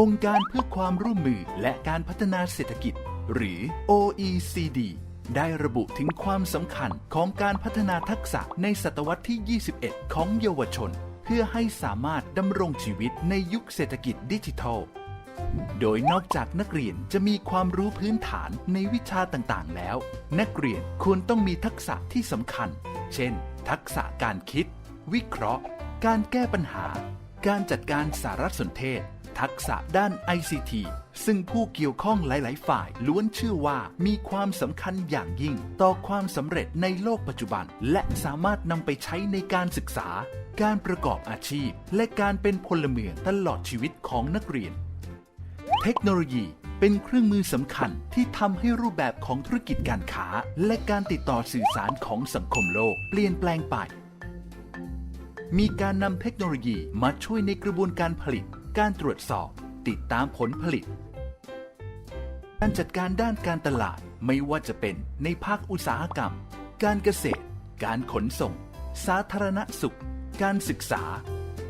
องค์การเพื่อความร่วมมือและการพัฒนาเศรษฐกิจ หรือ OECD ได้ระบุถึงความสำคัญของการพัฒนาทักษะในศตวรรษที่ 21 ของเยาวชน เพื่อให้สามารถดำรงชีวิตในยุคเศรษฐกิจดิจิทัล โดยนอกจากนักเรียนจะมีความรู้พื้นฐานในวิชาต่างๆ แล้ว นักเรียนควรต้องมีทักษะที่สำคัญ เช่น ทักษะการคิด วิเคราะห์ การแก้ปัญหา การจัดการสารสนเทศ ทักษะด้าน ICT ซึ่งผู้เกี่ยวข้องหลาย ๆ ฝ่ายล้วนเชื่อว่ามีความสำคัญอย่างยิ่ง ต่อความสำเร็จในโลกปัจจุบัน และสามารถนำไปใช้ในการศึกษา การประกอบอาชีพ และการเป็นพลเมืองตลอดชีวิตของนักเรียน เทคโนโลยีเป็นเครื่องมือสำคัญที่ทำให้รูปแบบของธุรกิจการค้า และการติดต่อสื่อสารของสังคมโลกเปลี่ยนแปลงไป มีการนำเทคโนโลยีมาช่วยในกระบวนการผลิต การตรวจสอบ ติดตามผลผลิต การจัดการด้านการตลาดไม่ว่าจะเป็นในภาคอุตสาหกรรม การเกษตร การขนส่ง สาธารณสุข การศึกษา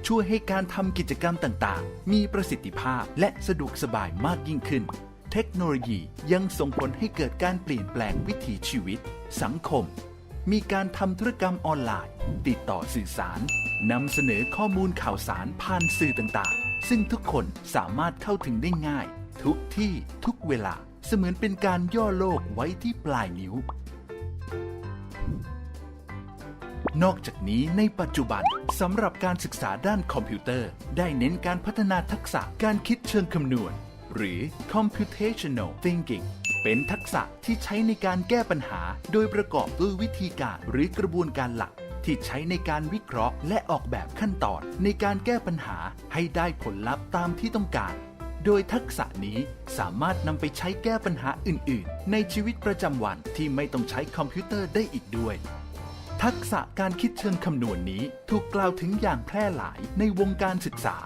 ช่วยให้การทำกิจกรรมต่างๆ มีประสิทธิภาพและสะดวกสบายมากยิ่งขึ้น เทคโนโลยียังส่งผลให้เกิดการเปลี่ยนแปลงวิถีชีวิต สังคม มีการทำธุรกรรมออนไลน์ ติดต่อสื่อสารนำเสนอข้อมูลข่าวสารผ่านสื่อต่าง ซึ่งทุกคนสามารถเข้าถึงได้ง่าย ทุกที่ทุกเวลาเสมือนเป็นการย่อโลกไว้ที่ปลายนิ้ว นอกจากนี้ในปัจจุบันสำหรับการศึกษาด้านคอมพิวเตอร์ ได้เน้นการพัฒนาทักษะการคิดเชิงคำนวณ หรือ computational thinking เป็นทักษะที่ใช้ในการแก้ปัญหา โดยประกอบด้วยวิธีการหรือกระบวนการหลัก ที่ใช้ในการวิเคราะห์ และออกแบบขั้นตอนในการแก้ปัญหาให้ได้ผลลัพธ์ตามที่ต้องการ โดยทักษะนี้สามารถนำไปใช้แก้ปัญหาอื่น ๆ ในชีวิตประจำวันที่ไม่ต้องใช้คอมพิวเตอร์ได้อีกด้วยทักษะการคิดเชิงคำนวณนนี้ถูกกล่าวถึงอย่างแพร่หลายในวงการศึกษา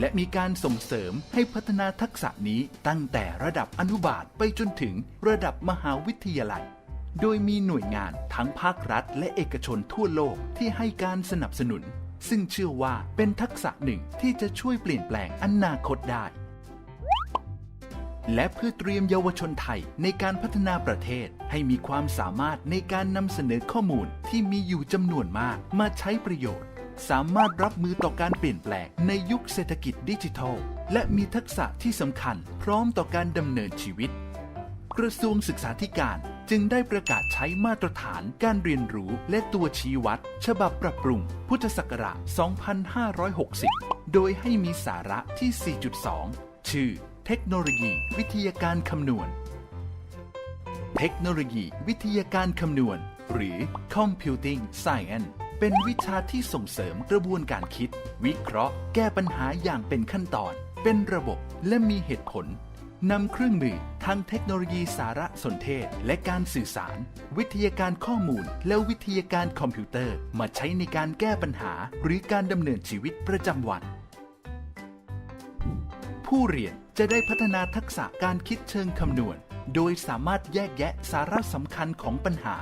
และมีการส่งเสริมให้พัฒนาทักษะนี้ตั้งแต่ระดับอนุบาลไปจนถึงระดับมหาวิทยาลัย โดยมีหน่วยงานทั้งภาครัฐและเอกชนทั่วโลกที่ให้การสนับสนุน ซึ่งเชื่อว่าเป็นทักษะหนึ่งที่จะช่วยเปลี่ยนแปลงอนาคตได้ และเพื่อเตรียมเยาวชนไทยในการพัฒนาประเทศ ให้มีความสามารถในการนำเสนอข้อมูลที่มีอยู่จำนวนมากมาใช้ประโยชน์ สามารถรับมือต่อการเปลี่ยนแปลงในยุคเศรษฐกิจดิจิทัล และมีทักษะที่สำคัญ พร้อมต่อการดำเนินชีวิต กระทรวงศึกษาธิการจึงได้ประกาศใช้มาตรฐานการเรียนรู้และตัวชี้วัด ฉบับปรับปรุง พุทธศักราช 2560 โดยให้มีสาระที่ 4.2 ชื่อ เทคโนโลยี วิทยาการคำนวณ เทคโนโลยีวิทยาการคำนวณ หรือ Computing Science เป็นวิชาที่ส่งเสริมกระบวนการคิด วิเคราะห์ แก้ปัญหาอย่างเป็นขั้นตอน เป็นระบบและมีเหตุผล นำเครื่องมือทางเทคโนโลยีสารสนเทศ และการสื่อสาร วิทยาการข้อมูล และวิทยาการคอมพิวเตอร์ มาใช้ในการแก้ปัญหา หรือการดำเนินชีวิตประจำวัน ผู้เรียนจะได้พัฒนาทักษะการคิดเชิงคำนวณ โดยสามารถแยกแยะสาระสำคัญของปัญหา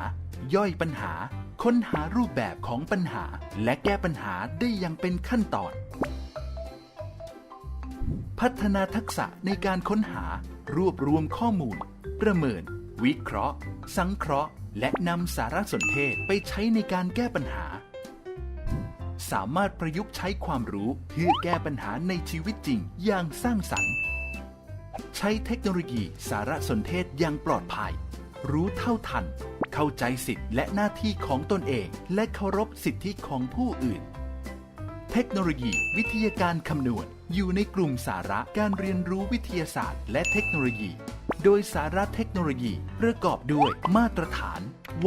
ย่อยปัญหา ค้นหารูปแบบของปัญหา และแก้ปัญหาได้อย่างเป็นขั้นตอน พัฒนาทักษะในการค้นหา รวบรวมข้อมูล ประเมิน วิเคราะห์ สังเคราะห์ และนำสารสนเทศไปใช้ในการแก้ปัญหา สามารถประยุกต์ใช้ความรู้เพื่อแก้ปัญหาในชีวิตจริงอย่างสร้างสรรค์ ใช้เทคโนโลยีสารสนเทศอย่างปลอดภัย รู้เท่าทัน เข้าใจสิทธิและหน้าที่ของตนเอง และเคารพสิทธิของผู้อื่น เทคโนโลยี วิทยาการคำนวณ อยู่ในกลุ่มสาระการเรียนรู้วิทยาศาสตร์ และเทคโนโลยี โดยสาระเทคโนโลยีประกอบด้วยมาตรฐานว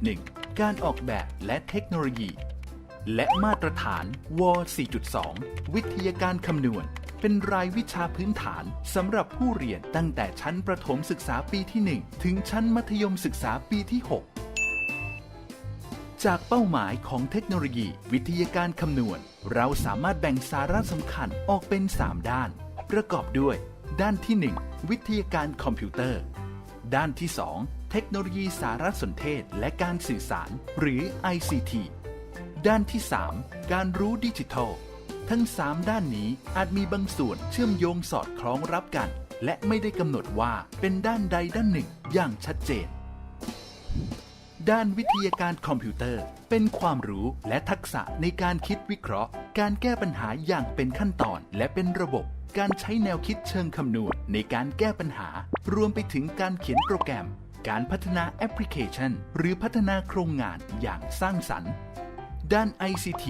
4.1 การออกแบบและเทคโนโลยี และมาตรฐานว 4.2 วิทยาการคำนวณ เป็นรายวิชาพื้นฐานสำหรับผู้เรียนตั้งแต่ชั้นประถมศึกษาปีที่ 1 ถึงชั้นมัธยมศึกษาปีที่ 6 จากเป้าหมายของเทคโนโลยี วิทยาการคำนวณ เราสามารถแบ่งสาระสำคัญออกเป็น 3 ด้าน ประกอบด้วย ด้านที่ 1 วิทยาการคอมพิวเตอร์ ด้านที่ 2 เทคโนโลยีสารสนเทศและการสื่อสาร หรือ ICT ด้านที่ 3 การรู้ดิจิทัล ทั้ง 3 ด้านนี้อาจมีบางส่วนเชื่อมโยงสอดคล้องรับกัน และไม่ได้กำหนดว่าเป็นด้านใดด้านหนึ่งอย่างชัดเจน ด้านวิทยาการคอมพิวเตอร์ เป็นความรู้และทักษะในการคิดวิเคราะห์ การแก้ปัญหาอย่างเป็นขั้นตอนและเป็นระบบ การใช้แนวคิดเชิงคำนวณในการแก้ปัญหา รวมไปถึงการเขียนโปรแกรม การพัฒนาแอปพลิเคชัน หรือพัฒนาโครงงานอย่างสร้างสรรค์ ด้าน ICT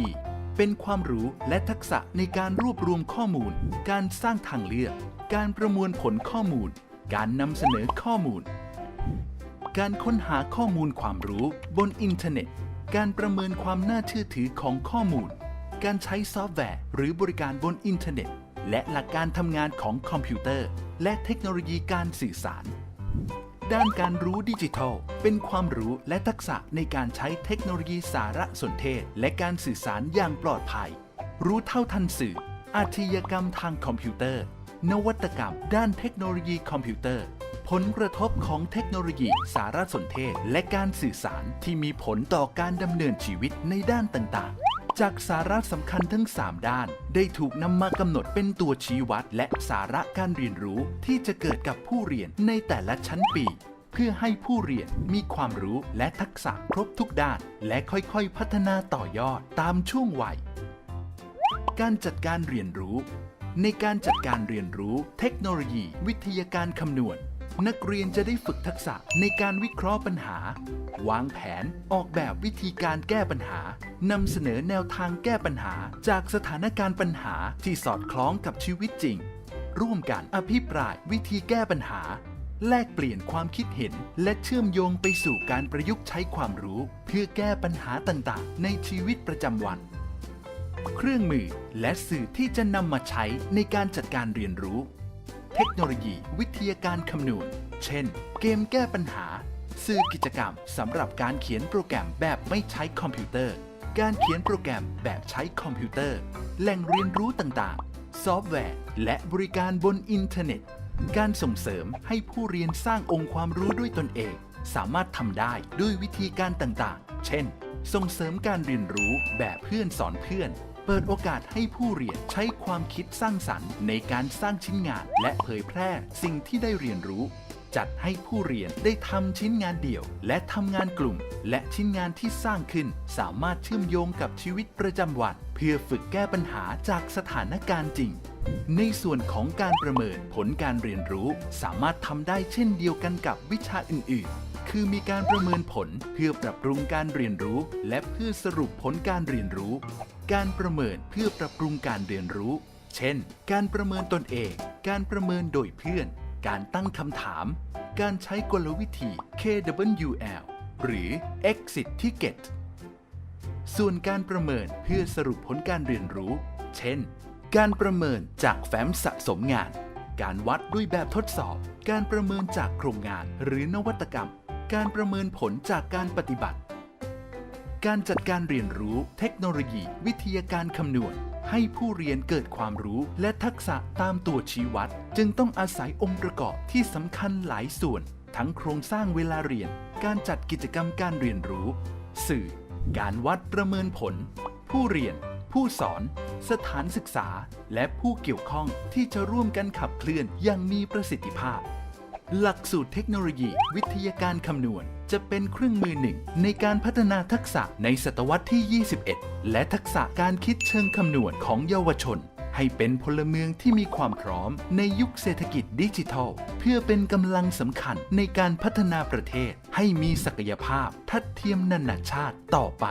เป็นความรู้และทักษะในการรวบรวมข้อมูล การสร้างทางเลือก การประมวลผลข้อมูล การนำเสนอข้อมูล การค้นหาข้อมูลความรู้บนอินเทอร์เน็ต การประเมินความน่าเชื่อถือของข้อมูล การใช้ซอฟต์แวร์ หรือบริการบนอินเทอร์เน็ต และหลักการทำงานของคอมพิวเตอร์ และเทคโนโลยีการสื่อสาร ด้านการรู้ดิจิทัล เป็นความรู้และทักษะในการใช้เทคโนโลยีสารสนเทศ และการสื่อสารอย่างปลอดภัย รู้เท่าทันสื่อ อาชญากรรมทางคอมพิวเตอร์ นวัตกรรม ด้านเทคโนโลยีคอมพิวเตอร์ ผลกระทบของเทคโนโลยีสารสนเทศ และการสื่อสารที่มีผลต่อการดำเนินชีวิตในด้านต่าง ๆ จากสาระสำคัญทั้ง 3 ด้าน ได้ถูกนำมากำหนดเป็นตัวชี้วัด และสาระการเรียนรู้ที่จะเกิดกับผู้เรียนในแต่ละชั้นปี เพื่อให้ผู้เรียนมีความรู้และทักษะครบทุกด้าน และค่อยๆ พัฒนาต่อยอดตามช่วงวัย การจัดการเรียนรู้ ในการจัดการเรียนรู้ เทคโนโลยี วิทยาการคำนวณ นักเรียนจะได้ฝึกทักษะในการวิเคราะห์ปัญหา วางแผนออกแบบวิธีการแก้ปัญหานำเสนอแนวทางแก้ปัญหาจากสถานการณ์ปัญหาที่สอดคล้องกับชีวิตจริง ร่วมกันอภิปรายวิธีแก้ปัญหา แลกเปลี่ยนความคิดเห็น และเชื่อมโยงไปสู่การประยุกต์ใช้ความรู้ เพื่อแก้ปัญหาต่างๆ ในชีวิตประจำวัน เครื่องมือและสื่อที่จะนำมาใช้ในการจัดการเรียนรู้ เทคโนโลยี วิทยาการคำนวณ เช่น เกมแก้ปัญหา สื่อกิจกรรมสำหรับการเขียนโปรแกรมแบบไม่ใช้คอมพิวเตอร์ การเขียนโปรแกรมแบบใช้คอมพิวเตอร์ แหล่งเรียนรู้ต่างๆ ซอฟต์แวร์ และบริการบนอินเทอร์เน็ต การส่งเสริมให้ผู้เรียนสร้างองค์ความรู้ด้วยตนเอง สามารถทำได้ด้วยวิธีการต่างๆ เช่น ส่งเสริมการเรียนรู้แบบเพื่อนสอนเพื่อน เปิดโอกาสให้ผู้เรียนใช้ความคิดสร้างสรรค์ในการสร้างชิ้นงาน และเผยแพร่สิ่งที่ได้เรียนรู้ จัดให้ผู้เรียนได้ทำชิ้นงานเดี่ยว และทำงานกลุ่ม และชิ้นงานที่สร้างขึ้น สามารถเชื่อมโยงกับชีวิตประจำวัน เพื่อฝึกแก้ปัญหาจากสถานการณ์จริง ในส่วนของการประเมินผลการเรียนรู้ สามารถทำได้เช่นเดียวกันกับวิชาอื่น ๆคือมีการประเมินผลเพื่อปรับปรุงการเรียนรู้ และเพื่อสรุปผลการเรียนรู้ การประเมินเพื่อปรับปรุงการเรียนรู้ เช่น การประเมินตนเอง การประเมินโดยเพื่อน การตั้งคำถาม การใช้กลวิธี KWL หรือ Exit Ticket ส่วนการประเมินเพื่อสรุปผลการเรียนรู้ เช่น การประเมินจากแฟ้มสะสมงาน การวัดด้วยแบบทดสอบ การประเมินจากโครงงานหรือนวัตกรรม การประเมินผลจากการปฏิบัติ การจัดการเรียนรู้ เทคโนโลยี วิทยาการคำนวณ ให้ผู้เรียนเกิดความรู้และทักษะตามตัวชี้วัด จึงต้องอาศัยองค์ประกอบที่สำคัญหลายส่วน ทั้งโครงสร้างเวลาเรียน การจัดกิจกรรมการเรียนรู้ สื่อ การวัดประเมินผล ผู้เรียน ผู้สอน สถานศึกษา และผู้เกี่ยวข้องที่จะร่วมกันขับเคลื่อนอย่างมีประสิทธิภาพ หลักสูตรเทคโนโลยี วิทยาการคำนวณ จะเป็นเครื่องมือหนึ่งในการพัฒนาทักษะในศตวรรษที่ 21 และทักษะการคิดเชิงคำนวณของเยาวชน ให้เป็นพลเมืองที่มีความพร้อมในยุคเศรษฐกิจดิจิทัล เพื่อเป็นกำลังสำคัญในการพัฒนาประเทศ ให้มีศักยภาพทัดเทียมนานาชาติต่อไป